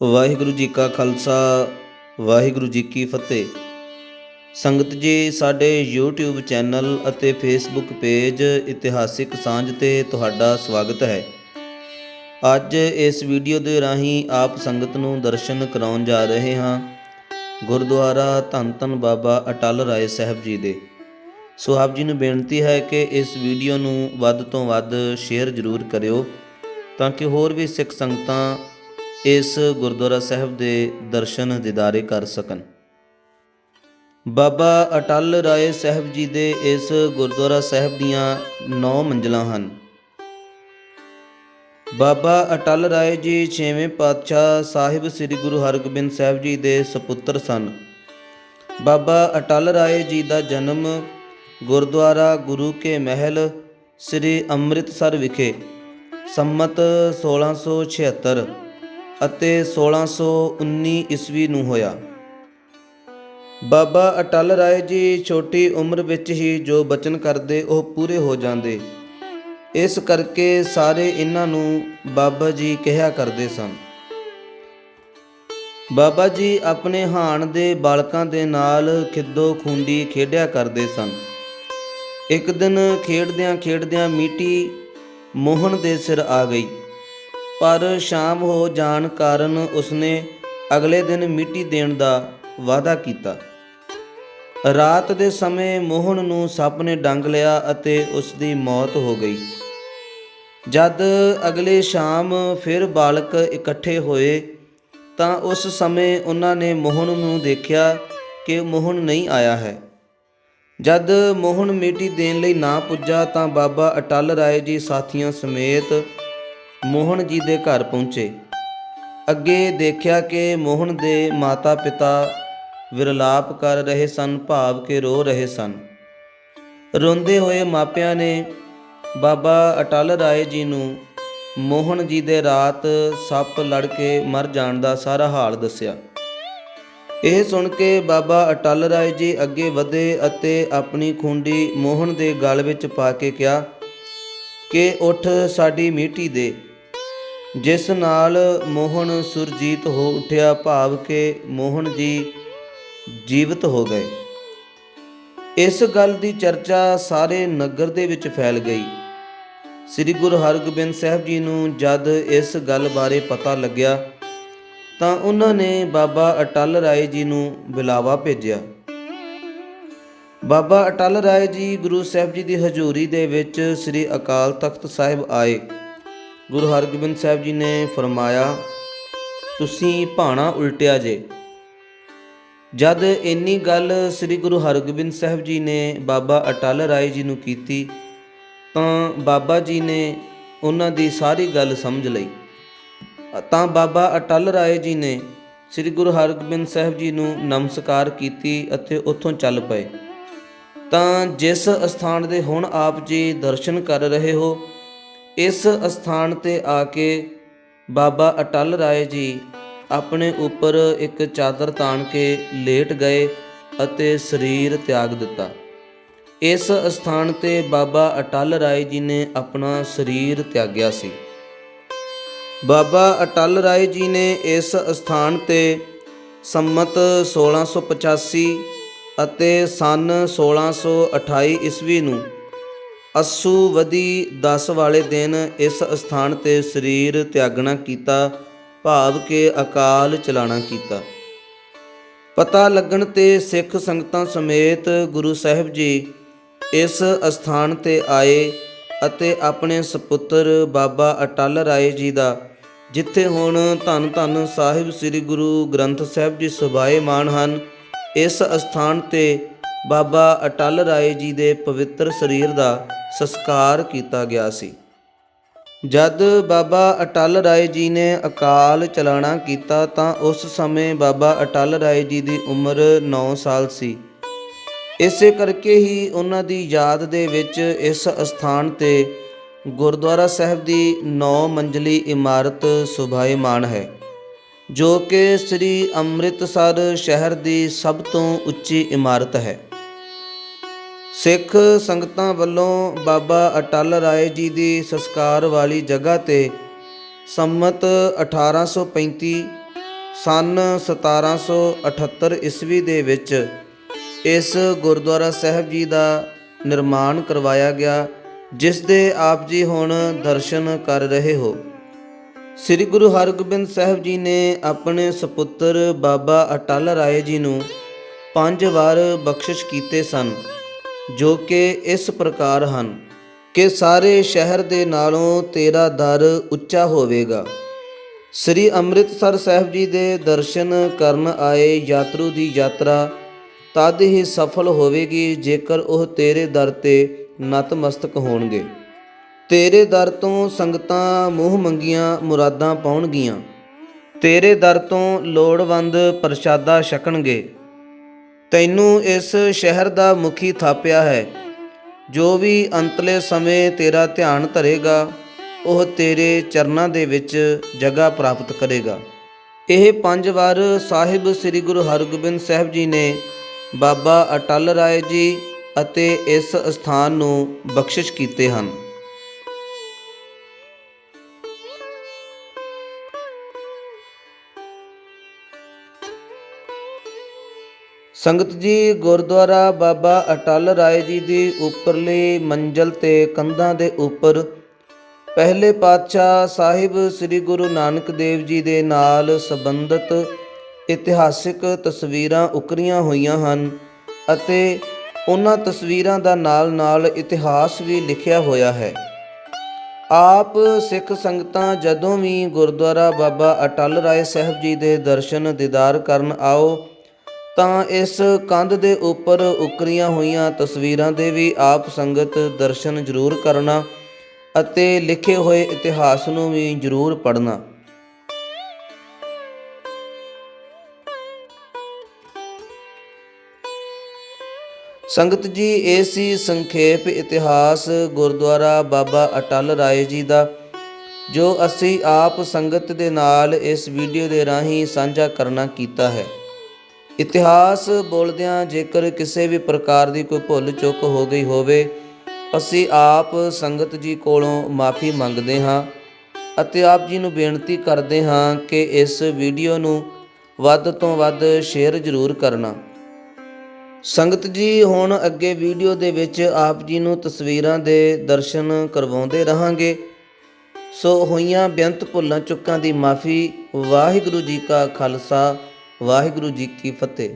ਵਾਹਿਗੁਰੂ ਜੀ ਕਾ ਖਾਲਸਾ, ਵਾਹਿਗੁਰੂ ਜੀ ਕੀ ਫਤਿਹ। ਸੰਗਤ ਜੀ, ਸਾਡੇ YouTube ਚੈਨਲ ਅਤੇ Facebook ਪੇਜ ਇਤਿਹਾਸਿਕ ਸਾਂਝ ਤੇ ਤੁਹਾਡਾ ਸਵਾਗਤ ਹੈ। ਅੱਜ ਇਸ ਵੀਡੀਓ ਦੇ ਰਾਹੀਂ ਆਪ ਸੰਗਤ ਨੂੰ ਦਰਸ਼ਨ ਕਰਾਉਣ ਜਾ ਰਹੇ ਹਾਂ। ਗੁਰਦੁਆਰਾ ਧੰਨ ਧੰਨ ਬਾਬਾ ਅਟਲ ਰਾਏ ਸਾਹਿਬ ਜੀ ਦੇ। ਸੋ ਆਪ ਜੀ ਨੂੰ ਬੇਨਤੀ ਹੈ ਕਿ ਇਸ ਵੀਡੀਓ ਨੂੰ ਵੱਧ ਤੋਂ ਵੱਧ ਸ਼ੇਅਰ ਜ਼ਰੂਰ ਕਰਿਓ, ਤਾਂ ਕਿ ਹੋਰ ਵੀ ਸਿੱਖ ਸੰਗਤਾਂ ਇਸ ਗੁਰਦੁਆਰਾ ਸਾਹਿਬ ਦੇ ਦਰਸ਼ਨ ਦਿਦਾਰੇ ਕਰ ਸਕਣ। ਬਾਬਾ ਅਟਲ ਰਾਏ ਸਾਹਿਬ ਜੀ ਦੇ ਇਸ ਗੁਰਦੁਆਰਾ ਸਾਹਿਬ ਦੀਆਂ 9 ਮੰਜ਼ਲਾਂ ਹਨ। ਬਾਬਾ ਅਟਲ ਰਾਏ ਜੀ 6ਵੇਂ ਪਾਤਸ਼ਾਹ ਸਾਹਿਬ ਸ੍ਰੀ ਗੁਰੂ ਹਰਗੋਬਿੰਦ ਸਾਹਿਬ ਜੀ ਦੇ ਸੁਪੁੱਤਰ ਸਨ। ਬਾਬਾ ਅਟਲ ਰਾਏ ਜੀ ਦਾ ਜਨਮ ਗੁਰਦੁਆਰਾ ਗੁਰੂ ਕੇ ਮਹਿਲ ਸ੍ਰੀ ਅੰਮ੍ਰਿਤਸਰ ਵਿਖੇ ਸੰਮਤ 1676 ਅਤੇ 1619 ਈਸਵੀ ਨੂੰ ਹੋਇਆ। ਬਾਬਾ ਅਟਲ ਰਾਏ ਜੀ ਛੋਟੀ ਉਮਰ ਵਿੱਚ ਹੀ ਜੋ ਬਚਨ ਕਰਦੇ, ਉਹ ਪੂਰੇ ਹੋ ਜਾਂਦੇ। ਇਸ ਕਰਕੇ ਸਾਰੇ ਇਹਨਾਂ ਨੂੰ ਬਾਬਾ ਜੀ ਕਿਹਾ ਕਰਦੇ ਸਨ। ਬਾਬਾ ਜੀ ਆਪਣੇ ਹਾਣ ਦੇ ਬਾਲਕਾਂ ਦੇ ਨਾਲ ਖਿੱਦੋ ਖੁੰਡੀ ਖੇਡਿਆ ਕਰਦੇ ਸਨ। ਇੱਕ ਦਿਨ ਖੇਡਦਿਆਂ ਖੇਡਦਿਆਂ ਮੀਟੀ ਮੋਹਨ ਦੇ ਸਿਰ ਆ ਗਈ। ਪਰ ਸ਼ਾਮ ਹੋ ਜਾਣ ਕਾਰਨ ਉਸਨੇ ਅਗਲੇ ਦਿਨ ਮਿੱਟੀ ਦੇਣ ਦਾ ਵਾਅਦਾ ਕੀਤਾ। ਰਾਤ ਦੇ ਸਮੇਂ ਮੋਹਨ ਨੂੰ ਸੱਪ ਨੇ ਡੰਗ ਲਿਆ ਅਤੇ ਉਸ ਦੀ ਮੌਤ ਹੋ ਗਈ। ਜਦ ਅਗਲੇ ਸ਼ਾਮ ਫਿਰ ਬਾਲਕ ਇਕੱਠੇ ਹੋਏ, ਤਾਂ ਉਸ ਸਮੇਂ ਉਹਨਾਂ ਨੇ ਮੋਹਨ ਨੂੰ ਦੇਖਿਆ ਕਿ ਮੋਹਨ ਨਹੀਂ ਆਇਆ ਹੈ। ਜਦ ਮੋਹਨ ਮਿੱਟੀ ਦੇਣ ਲਈ ਨਾ ਪੁੱਜਾ, ਤਾਂ ਬਾਬਾ ਅਟਲ ਰਾਏ ਜੀ ਸਾਥੀਆਂ ਸਮੇਤ ਮੋਹਨ ਜੀ ਦੇ ਘਰ ਪਹੁੰਚੇ। ਅੱਗੇ ਦੇਖਿਆ ਕਿ ਮੋਹਨ ਦੇ ਮਾਤਾ-ਪਿਤਾ ਵਿਰਲਾਪ ਕਰ ਰਹੇ ਸਨ, ਭਾਵ ਕੇ ਰੋ ਰਹੇ ਸਨ। ਰੋਂਦੇ ਹੋਏ ਮਾਪਿਆਂ ਨੇ ਬਾਬਾ ਅਟਲ ਰਾਏ ਜੀ ਨੂੰ ਮੋਹਨ ਜੀ ਦੇ ਰਾਤ ਸੱਪ ਲੜ ਕੇ ਮਰ ਜਾਣ ਦਾ ਸਾਰਾ ਹਾਲ ਦੱਸਿਆ। ਇਹ ਸੁਣ ਕੇ ਬਾਬਾ ਅਟਲ ਰਾਏ ਜੀ ਅੱਗੇ ਵਧੇ ਅਤੇ ਆਪਣੀ ਖੁੰਡੀ ਮੋਹਨ ਦੇ ਗਲ ਵਿੱਚ ਪਾ ਕੇ ਕਿਹਾ ਕਿ ਉੱਠ ਸਾਡੀ ਮੀਟੀ ਦੇ। ਜਿਸ ਨਾਲ ਮੋਹਨ ਸੁਰਜੀਤ ਹੋ ਉਠਿਆ, ਭਾਵ ਕਿ ਮੋਹਨ ਜੀ ਜੀਵਤ ਹੋ ਗਏ। ਇਸ ਗੱਲ ਦੀ ਚਰਚਾ ਸਾਰੇ ਨਗਰ ਦੇ ਵਿੱਚ ਫੈਲ ਗਈ। ਸ੍ਰੀ ਗੁਰੂ ਹਰਗੋਬਿੰਦ ਸਾਹਿਬ ਜੀ ਨੂੰ ਜਦ ਇਸ ਗੱਲ ਬਾਰੇ ਪਤਾ ਲੱਗਿਆ, ਤਾਂ ਉਹਨਾਂ ਨੇ ਬਾਬਾ ਅਟਲ ਰਾਏ ਜੀ ਨੂੰ ਬੁਲਾਵਾ ਭੇਜਿਆ। ਬਾਬਾ ਅਟਲ ਰਾਏ ਜੀ ਗੁਰੂ ਸਾਹਿਬ ਜੀ ਦੀ ਹਜ਼ੂਰੀ ਦੇ ਵਿੱਚ ਸ੍ਰੀ ਅਕਾਲ ਤਖਤ ਸਾਹਿਬ ਆਏ। ਗੁਰੂ ਹਰਗੋਬਿੰਦ ਸਾਹਿਬ ਜੀ ਨੇ ਫਰਮਾਇਆ, ਤੁਸੀਂ ਭਾਣਾ ਉਲਟਿਆ ਜੇ। ਜਦ ਇੰਨੀ ਗੱਲ ਸ੍ਰੀ ਗੁਰੂ ਹਰਗੋਬਿੰਦ ਸਾਹਿਬ ਜੀ ਨੇ ਬਾਬਾ ਅਟਲ ਰਾਏ ਜੀ ਨੂੰ ਕੀਤੀ, ਤਾਂ ਬਾਬਾ ਜੀ ਨੇ ਉਹਨਾਂ ਦੀ ਸਾਰੀ ਗੱਲ ਸਮਝ ਲਈ। ਤਾਂ ਬਾਬਾ ਅਟਲ ਰਾਏ ਜੀ ਨੇ ਸ੍ਰੀ ਗੁਰੂ ਹਰਗੋਬਿੰਦ ਸਾਹਿਬ ਜੀ ਨੂੰ ਨਮਸਕਾਰ ਕੀਤੀ ਅਤੇ ਉੱਥੋਂ ਚੱਲ ਪਏ। ਤਾਂ ਜਿਸ ਅਸਥਾਨ ਦੇ ਹੁਣ ਆਪ ਜੀ ਦਰਸ਼ਨ ਕਰ ਰਹੇ ਹੋ ਇਸ ਅਸਥਾਨ ਤੇ ਆ ਕੇ ਬਾਬਾ ਅਟਲ ਰਾਏ ਜੀ ਆਪਣੇ ਉੱਪਰ ਇੱਕ ਚਾਦਰ ਤਾਣ ਕੇ ਲੇਟ ਗਏ ਅਤੇ ਸਰੀਰ ਤਿਆਗ ਦਿੱਤਾ। ਇਸ ਅਸਥਾਨ ਤੇ ਬਾਬਾ ਅਟਲ ਰਾਏ ਜੀ ਨੇ ਆਪਣਾ ਸਰੀਰ ਤਿਆਗਿਆ ਸੀ। ਬਾਬਾ ਅਟਲ ਰਾਏ ਜੀ ਨੇ ਇਸ ਅਸਥਾਨ ਤੇ ਸੰਮਤ 1685 ਅਤੇ ਸਨ 1628 ਈਸਵੀ ਨੂੰ ਅਸੂ ਵਦੀ 10 ਵਾਲੇ ਦਿਨ ਇਸ ਅਸਥਾਨ ਤੇ ਸਰੀਰ ਤਿਆਗਣਾ ਕੀਤਾ, ਭਾਵ ਕੇ ਅਕਾਲ ਚਲਾਣਾ ਕੀਤਾ। ਪਤਾ ਲੱਗਣ ਤੇ ਸਿੱਖ ਸੰਗਤਾਂ ਸਮੇਤ ਗੁਰੂ ਸਾਹਿਬ ਜੀ ਇਸ ਅਸਥਾਨ ਤੇ ਆਏ ਅਤੇ ਆਪਣੇ ਸੁਪੁੱਤਰ ਬਾਬਾ ਅਟਲ ਰਾਏ ਜੀ ਦਾ, ਜਿੱਥੇ ਹੁਣ ਧੰਨ ਧੰਨ ਸਾਹਿਬ ਸ੍ਰੀ ਗੁਰੂ ਗ੍ਰੰਥ ਸਾਹਿਬ ਜੀ ਸੁਭਾਏਮਾਨ ਹਨ, ਇਸ ਅਸਥਾਨ ਤੇ ਬਾਬਾ ਅਟਲ ਰਾਏ ਜੀ ਦੇ ਪਵਿੱਤਰ ਸਰੀਰ ਦਾ ਸੰਸਕਾਰ ਕੀਤਾ ਗਿਆ ਸੀ। ਜਦ ਬਾਬਾ ਅਟਲ ਰਾਏ ਜੀ ਨੇ ਅਕਾਲ ਚਲਾਣਾ ਕੀਤਾ ਤਾਂ ਉਸ ਸਮੇਂ ਬਾਬਾ ਅਟਲ ਰਾਏ ਜੀ ਦੀ ਉਮਰ 9 ਸਾਲ ਸੀ। ਇਸੇ ਕਰਕੇ ਹੀ ਉਹਨਾਂ ਦੀ ਯਾਦ ਦੇ ਵਿੱਚ ਇਸ ਅਸਥਾਨ ਤੇ ਗੁਰਦੁਆਰਾ ਸਾਹਿਬ ਦੀ 9 ਮੰਜ਼ਲੀ ਇਮਾਰਤ ਸੁਭਾਏਮਾਨ ਹੈ, ਜੋ ਕਿ ਸ੍ਰੀ ਅੰਮ੍ਰਿਤਸਰ ਸ਼ਹਿਰ ਦੀ ਸਭ ਤੋਂ ਉੱਚੀ ਇਮਾਰਤ ਹੈ। ਸਿੱਖ ਸੰਗਤਾਂ ਵੱਲੋਂ ਬਾਬਾ ਅਟਲ ਰਾਏ ਜੀ ਦੀ ਸੰਸਕਾਰ ਵਾਲੀ ਜਗ੍ਹਾ ਤੇ ਸੰਮਤ 1835 ਸਨ 1778 ਈਸਵੀ ਦੇ ਵਿੱਚ ਇਸ ਗੁਰਦੁਆਰਾ ਸਾਹਿਬ ਜੀ ਦਾ ਨਿਰਮਾਣ ਕਰਵਾਇਆ ਗਿਆ, ਜਿਸ ਦੇ ਆਪ ਜੀ ਹੁਣ ਦਰਸ਼ਨ ਕਰ ਰਹੇ ਹੋ। ਸ੍ਰੀ ਗੁਰੂ ਹਰਗੋਬਿੰਦ ਸਾਹਿਬ ਜੀ ਨੇ ਆਪਣੇ ਸੁਪੁੱਤਰ ਬਾਬਾ ਅਟਲ ਰਾਏ ਜੀ ਨੂੰ ਪੰਜ ਵਾਰ ਬਖਸ਼ਿਸ਼ ਕੀਤੇ ਸਨ। ਜੋ ਕਿ ਇਸ ਪ੍ਰਕਾਰ ਹਨ ਕਿ ਸਾਰੇ ਸ਼ਹਿਰ ਦੇ ਨਾਲੋਂ ਤੇਰਾ ਦਰ ਉੱਚਾ ਹੋਵੇਗਾ। ਸ੍ਰੀ ਅੰਮ੍ਰਿਤਸਰ ਸਾਹਿਬ ਜੀ ਦੇ ਦਰਸ਼ਨ ਕਰਨ ਆਏ ਯਾਤਰੂ ਦੀ ਯਾਤਰਾ ਤਦ ਹੀ ਸਫਲ ਹੋਵੇਗੀ, ਜੇਕਰ ਉਹ ਤੇਰੇ ਦਰ ਤੇ ਨਤਮਸਤਕ ਹੋਣਗੇ। ਤੇਰੇ ਦਰ ਤੋਂ ਸੰਗਤਾਂ ਮੂੰਹ ਮੰਗੀਆਂ, ਮੁਰਾਦਾਂ ਪਾਉਣਗੀਆਂ। ਤੇਰੇ ਦਰ ਤੋਂ ਲੋੜਵੰਦ ਪ੍ਰਸ਼ਾਦਾ ਛਕਣਗੇ। ਤੈਨੂੰ ਇਸ ਸ਼ਹਿਰ ਦਾ ਮੁਖੀ ਥਾਪਿਆ ਹੈ। ਜੋ ਵੀ ਅੰਤਲੇ ਸਮੇਂ ਤੇਰਾ ਧਿਆਨ ਧਰੇਗਾ, ਉਹ ਤੇਰੇ ਚਰਨਾਂ ਦੇ ਵਿੱਚ ਜਗ੍ਹਾ ਪ੍ਰਾਪਤ ਕਰੇਗਾ। ਇਹ ਪੰਜ ਵਾਰ ਸਾਹਿਬ ਸ੍ਰੀ ਗੁਰੂ ਹਰਗੋਬਿੰਦ ਸਾਹਿਬ ਜੀ ਨੇ ਬਾਬਾ ਅਟਲ ਰਾਏ ਜੀ ਅਤੇ ਇਸ ਸਥਾਨ ਨੂੰ ਬਖਸ਼ਿਸ਼ ਕੀਤੇ ਹਨ। ਸੰਗਤ ਜੀ ਗੁਰਦੁਆਰਾ ਬਾਬਾ ਅਟਲ ਰਾਏ ਜੀ ਦੀ ਉੱਪਰਲੀ ਮੰਜ਼ਲ ਤੇ ਕੰਧਾਂ ਦੇ ਉੱਪਰ ਪਹਿਲੇ ਪਾਤਸ਼ਾਹ ਸਾਹਿਬ ਸ੍ਰੀ ਗੁਰੂ ਨਾਨਕ ਦੇਵ ਜੀ ਦੇ ਨਾਲ ਸੰਬੰਧਿਤ ਇਤਿਹਾਸਿਕ ਤਸਵੀਰਾਂ ਉਕਰੀਆਂ ਹੋਈਆਂ ਹਨ ਅਤੇ ਉਹਨਾਂ ਤਸਵੀਰਾਂ ਦਾ ਨਾਲ-ਨਾਲ ਇਤਿਹਾਸ ਵੀ ਲਿਖਿਆ ਹੋਇਆ ਹੈ। ਆਪ ਸਿੱਖ ਸੰਗਤਾਂ ਜਦੋਂ ਵੀ ਗੁਰਦੁਆਰਾ ਬਾਬਾ ਅਟਲ ਰਾਏ ਸਾਹਿਬ ਜੀ ਦੇ ਦਰਸ਼ਨ ਦੀਦਾਰ ਕਰਨ ਆਓ ਤਾਂ ਇਸ ਕੰਧ ਦੇ ਉੱਪਰ ਉਕਰੀਆਂ ਹੋਈਆਂ ਤਸਵੀਰਾਂ ਦੇ ਵੀ ਆਪ ਸੰਗਤ ਦਰਸ਼ਨ ਜ਼ਰੂਰ ਕਰਨਾ ਅਤੇ ਲਿਖੇ ਹੋਏ ਇਤਿਹਾਸ ਨੂੰ ਵੀ ਜ਼ਰੂਰ ਪੜ੍ਹਨਾ। ਸੰਗਤ ਜੀ, ਇਹ ਸੀ ਸੰਖੇਪ ਇਤਿਹਾਸ ਗੁਰਦੁਆਰਾ ਬਾਬਾ ਅਟਲ ਰਾਏ ਜੀ ਦਾ, ਜੋ ਅਸੀਂ ਆਪ ਸੰਗਤ ਦੇ ਨਾਲ ਇਸ ਵੀਡੀਓ ਦੇ ਰਾਹੀਂ ਸਾਂਝਾ ਕਰਨਾ ਕੀਤਾ ਹੈ। ਇਤਿਹਾਸ ਬੋਲਦਿਆਂ ਜੇਕਰ ਕਿਸੇ ਵੀ ਪ੍ਰਕਾਰ ਦੀ ਕੋਈ ਭੁੱਲ ਚੁੱਕ ਹੋ ਗਈ ਹੋਵੇ, ਅਸੀਂ ਆਪ ਸੰਗਤ ਜੀ ਕੋਲੋਂ ਮਾਫੀ ਮੰਗਦੇ ਹਾਂ ਅਤੇ ਆਪ ਜੀ ਨੂੰ ਬੇਨਤੀ ਕਰਦੇ ਹਾਂ ਕਿ ਇਸ ਵੀਡੀਓ ਨੂੰ ਵੱਧ ਤੋਂ ਵੱਧ ਸ਼ੇਅਰ ਜ਼ਰੂਰ ਕਰਨਾ। ਸੰਗਤ ਜੀ, ਹੁਣ ਅੱਗੇ ਵੀਡੀਓ ਦੇ ਵਿੱਚ ਆਪ ਜੀ ਨੂੰ ਤਸਵੀਰਾਂ ਦੇ ਦਰਸ਼ਨ ਕਰਵਾਉਂਦੇ ਰਹਾਂਗੇ। ਸੋ ਹੋਈਆਂ ਬੇਅੰਤ ਭੁੱਲਾਂ ਚੁੱਕਾਂ ਦੀ ਮਾਫੀ ਵਾਹਿਗੁਰੂ ਜੀ ਕਾ ਖਾਲਸਾ ਵਾਹਿਗੁਰੂ ਜੀ ਕੀ ਫਤਿਹ।